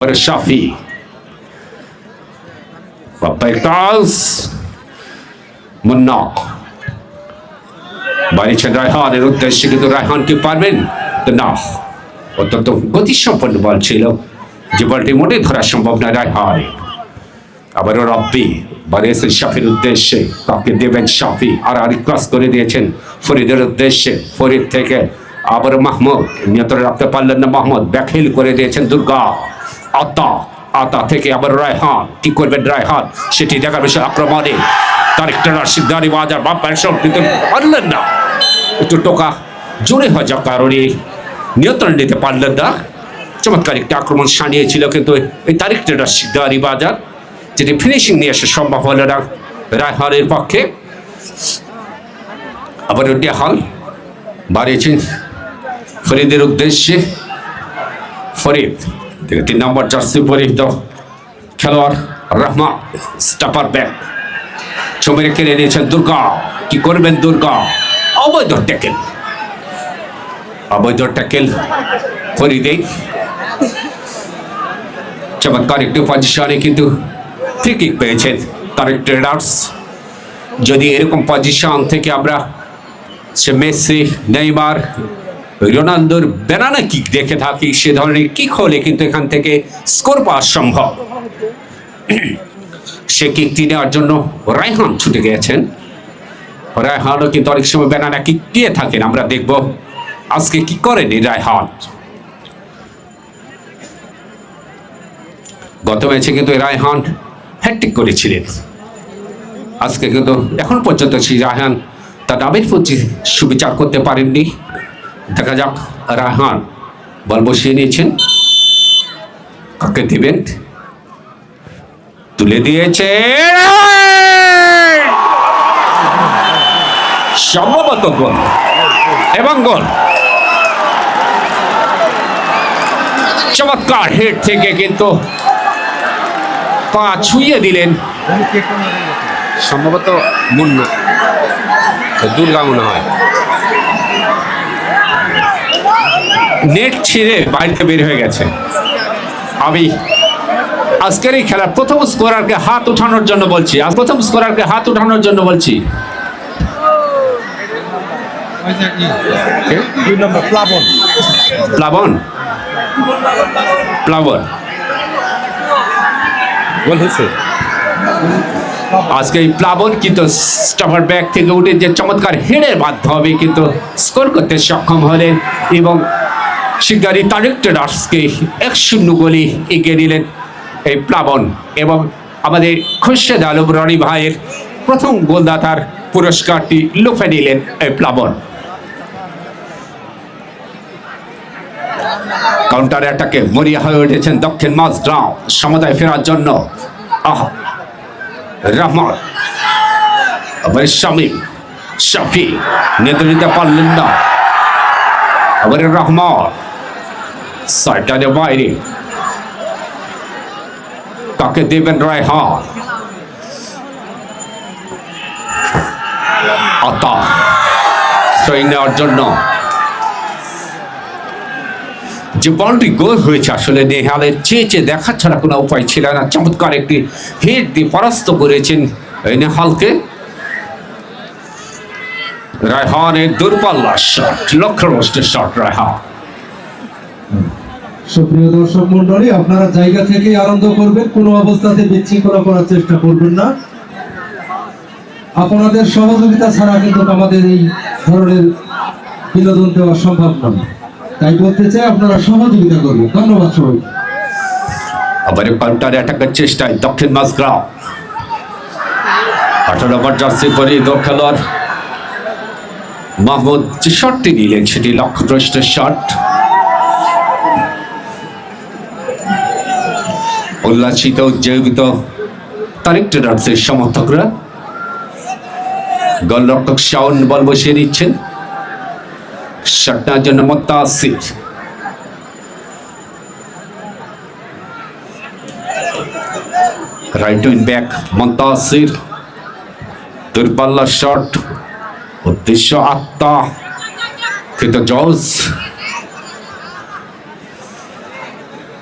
और शाफी वबैताज মুন্না বানিয়েছেন রায়হানের উদ্দেশ্যে কিন্তু রায়হান কি পারবেন? না। অত্যন্ত গতিসম্পন্ন বল ছিল। যে বলটি মোটে ধরা সম্ভব না রায়হান। আবারও রব্বি বানিয়েছেন শাফির উদ্দেশ্যে। তাকে দেবেন শাফি। আর আর করে দিয়েছেন ফরিদের উদ্দেশ্যে। ফরিদ থেকে আবার মাহমুদ। নিয়ন্ত্রণ রাখতে পারলেন না মাহমুদ। ব্যাখিল করে দিয়েছেন দুর্গা। আতা আতা থেকে আবার রায়হান, কি করবেন রায়হান? সেটি দেখার বিষয় আক্রমণে। তারিখটা সিদ্ধারি বাজার বাপ্পার সব কিন্তু পারলেন না। একটু টোকা জোরে হয়ে যাওয়ার কারণে নিয়ন্ত্রণ নিতে পারলেন না। চমৎকার একটা আক্রমণ সানিয়েছিল কিন্তু এই তারিখটা সিদ্ধারি বাজার, যেটি ফিনিশিং নিয়ে আসা সম্ভব হলো না রায়হানের পক্ষে। আবার ওটি হল, বাড়িয়েছেন ফরিদের উদ্দেশ্যে। ফরিদ থেকে তিন নম্বর জার্সি পরিহিত খেলোয়াড় রহমা স্টাপার ব্যাক ছবিরে কেড়ে নিয়েছেন দুর্গা। কি করবেন দুর্গা? অবৈধ ট্যাকেল অবৈধ ট্যাকেল ফরিদে। চমৎকার একটি পজিশনে কিন্তু ফ্রি কিক পেয়েছেন তার ট্রেডার্স। যদি এরকম পজিশন থেকে আমরা সে মেসি, নেইমার রোনালদোর বেনানা কিক দেখে থাকি, সে ধরনের কিক হলে কিন্তু এখান থেকে স্কোর পাওয়া সম্ভব। সে কিকটি নেওয়ার জন্য রায়হান ছুটে গেছেন রায়হানও কিন্তু অনেক সময় বেনানা কিক দিয়ে থাকেন। আমরা দেখব আজকে কি করেন এই রায়হান। গত ম্যাচে কিন্তু রায়হান হ্যাট্রিক করেছিলেন। আজকে কিন্তু এখন পর্যন্ত সেই রায়হান তার নামের প্রতি সুবিচার করতে পারেননি। দেখা যাক রাহান বল বসিয়ে নিয়েছেন। কাকে দিবেন? তুলে দিয়েছে সম্ভবত গোল। এবং গোল। চমৎকার হেড থেকে কিন্তু পা ছুঁয়ে দিলেন। সম্ভবত মুন্না। দুর্গা মনে হয়। নেট ছিঁড়ে বাড়িতে বের হয়ে গেছে। আমি আজকের এই খেলার প্রথম স্কোরারকে হাত উঠানোর জন্য বলছি। আজ প্রথম স্কোরারকে হাত উঠানোর জন্য বলছি। প্লাবন। প্লাবন? প্লাবন। হয়েছে। আজকে এই প্লাবন কিন্তু স্টাফার ব্যাগ থেকে উঠে যে চমৎকার হেডের মাধ্যমে কিন্তু স্কোর করতে সক্ষম হলেন এবং শিকারী তারিক ট্রেডার্সকে এক শূন্য গোলে এগিয়ে নিলেন এই প্লাবন এবং আমাদের খুরশেদ আলম রনি ভাইয়ের প্রথম গোলদাতার পুরস্কারটি লুফে নিলেন এই প্লাবন। কাউন্টার অ্যাটাকে মরিয়া হয়ে উঠেছেন দক্ষিণ মাঝগ্রাম সমতায় ফেরার জন্য। আহ, রহমান, আবার শামিম শাফি, নেতৃত্ব নিতে পারলেন না। আবার রহমান সাইটারে বাইরে কাকে দেবেন রায়হান আতা সই নেওয়ার জন্য। যে বলটি গোল হয়েছে আসলে নেহালের। চেয়ে চেয়ে দেখা ছাড়া কোনো উপায় ছিল না। চমৎকার একটি হেড দিয়ে পরাস্ত করেছেন নেহালকে। রায়হানের দূরপাল্লা শট লক্ষ্যভ্রষ্টের শট রায়হান। সুপ্রিয় দর্শক মন্ডলী, আপনারা জায়গা থেকে আনন্দ করবেন, কোনো অবস্থাতে বিশৃঙ্খলা করার চেষ্টা করবেন না। আপনাদের সহযোগিতা ছাড়া কিন্তু আমাদের এই ধরনের বিনোদন দেওয়া সম্ভব নয়। তাই বলতে চাই, আপনারা সহযোগিতা করবেন। ধন্যবাদ সবাই আবার কাউন্টার অ্যাটাকের চেষ্টায় দক্ষিণ মাঝগ্রাম আঠারো নম্বর জার্সি পরে খেলোয়াড় মাহমুদ যে শটটি নিলেন, সেটি লক্ষ্যভ্রষ্টের শট উল্লাসিত, উজ্জীবিত তারিক ট্রেডার্সের সমর্থকরা। গোলরক্ষক শাওন বল বসিয়ে নিচ্ছেন শটটার জন্য Mottasir. Right wing back Montasir দূরপাল্লা shot, উদ্দেশ্য আত্মা কিন্তু জজ।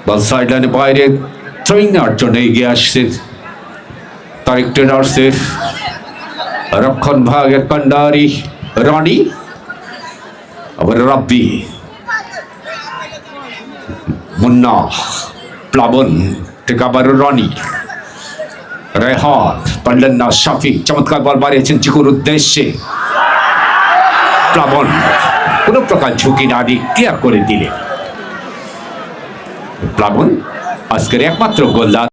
বল সাইডলাইনে বাইরে। নেওয়ার জন্য এগিয়ে আসছেন তারিক টেনার্সের রক্ষণ ভাগের কান্ডারি রনি, আবার রাব্বি। মুন্না, প্লাবন থেকে আবার রনি। রেহান পারলেন না শাফি, চমৎকার বল বাড়িয়েছেন চিকুর উদ্দেশ্যে। প্লাবন, কোনো প্রকার ঝুঁকি না দিয়ে ক্লিয়ার করে দিলেন। প্লাবন আজকের একমাত্র গোলদার